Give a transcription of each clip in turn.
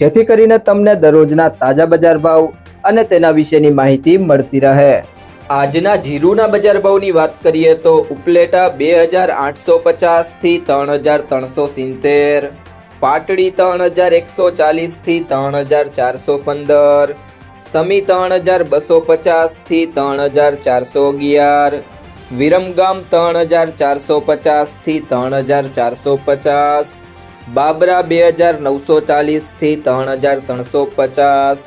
જેથી કરીને તમને દરરોજના તાજા બજાર ભાવ અને તેના વિશેની માહિતી મળતી રહે. આજના જીરુના બજાર ભાવની વાત કરીએ તો ઉપલેટા બે હજાર આઠસો પચાસથી ત્રણ હજાર ત્રણસો સિત્તેર, પાટડી ત્રણ હજાર એકસો ચાલીસથી ત્રણ હજાર ચારસો પંદર, સમી ત્રણ હજાર બસો પચાસથી ત્રણ હજાર ચારસો અગિયાર, વિરમગામ ત્રણ હજાર ચારસો પચાસથી ત્રણ હજાર ચારસો પચાસ બાબરા બે હજાર નવસો ચાલીસથી ત્રણ હજાર ત્રણસો પચાસ.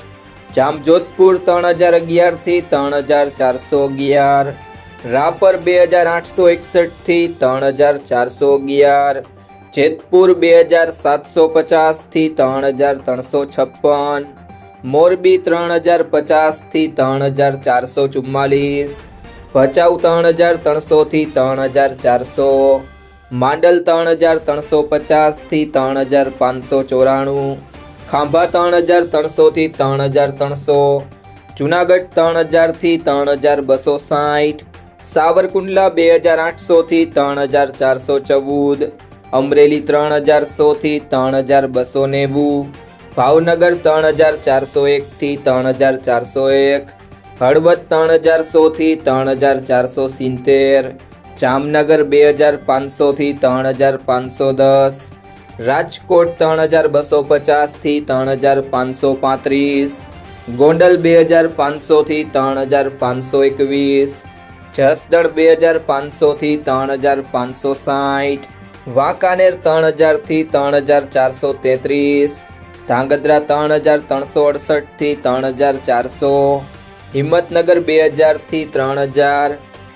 જામજોધપુર ત્રણ હજાર અગિયારથી ત્રણ હજાર ચારસો અગિયાર. રાપર બે હજાર આઠસો એકસઠથી ત્રણ હજાર ચારસો અગિયાર. જેતપુર બે હજાર સાતસો પચાસથી ત્રણ હજાર ત્રણસો છપ્પન. મોરબી ત્રણ હજાર પચાસથી ત્રણ હજાર ચારસો ચુમ્માલીસ. ભચાઉ ત્રણ હજાર ત્રણસોથી ત્રણ હજાર ચારસો. માંડલ ત્રણ હજાર ત્રણસો પચાસથી ત્રણ હજાર પાંચસો ચોરાણું ખાંભા ત્રણ હજાર ત્રણસોથી ત્રણ હજાર ત્રણસો જુનાગઢ ત્રણ હજારથી ત્રણ હજાર બસો સાઠ સાવરકુંડલા બે હજાર આઠસોથી ત્રણ હજાર ચારસો ચૌદ અમરેલી ત્રણ હજાર સોથી ત્રણ હજાર બસો નેવું ભાવનગર ત્રણ હજાર ચારસો એકથી ત્રણ હજાર ચારસો એક હળવદ ત્રણ હજાર સોથી ત્રણ હજાર ચારસો સિત્તેર જામનગર બે હજાર પાંચસોથી ત્રણ હજાર પાંચસો દસ, રાજકોટ ત્રણ હજાર બસો પચાસથી ત્રણ હજાર પાંચસો પાંત્રીસ, ગોંડલ બે હજાર પાંચસોથી ત્રણ હજાર પાંચસો એકવીસ, જસદણ બે હજાર પાંચસોથી ત્રણ હજાર પાંચસો સાઠ, વાંકાનેર ત્રણ હજારથી ત્રણ હજાર ચારસો તેત્રીસ, ધાંગધ્રા ત્રણ હજાર ત્રણસો અડસઠથી ત્રણ હજાર ચારસો, હિંમતનગર બે હજારથી ત્રણ હજાર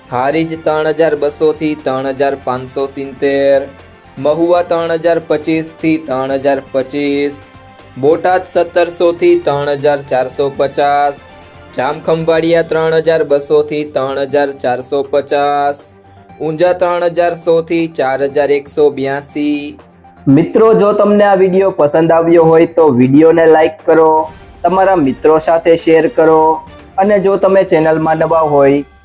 હારીજ ત્રણ હજાર બસોથી ત્રણ હજાર પાંચસો સિત્તેર, મહુવા ત્રણ હજાર પચીસથી ત્રણ હજાર પચીસ, બોટાદ સત્તરસોથી ત્રણ હજાર ચારસો પચાસ, જામખંભાળિયા ત્રણ હજાર બસોથી ત્રણ હજાર ચારસો પચાસ, ઊંઝા ત્રણ હજાર સોથી ચાર હજાર એકસો બ્યાસી. મિત્રો, જો તમને આ વીડિયો પસંદ આવ્યો હોય તો વિડીયોને લાઈક કરો, તમારા મિત્રો સાથે શેર કરો, અને જો તમે ચેનલમાં નવા હોય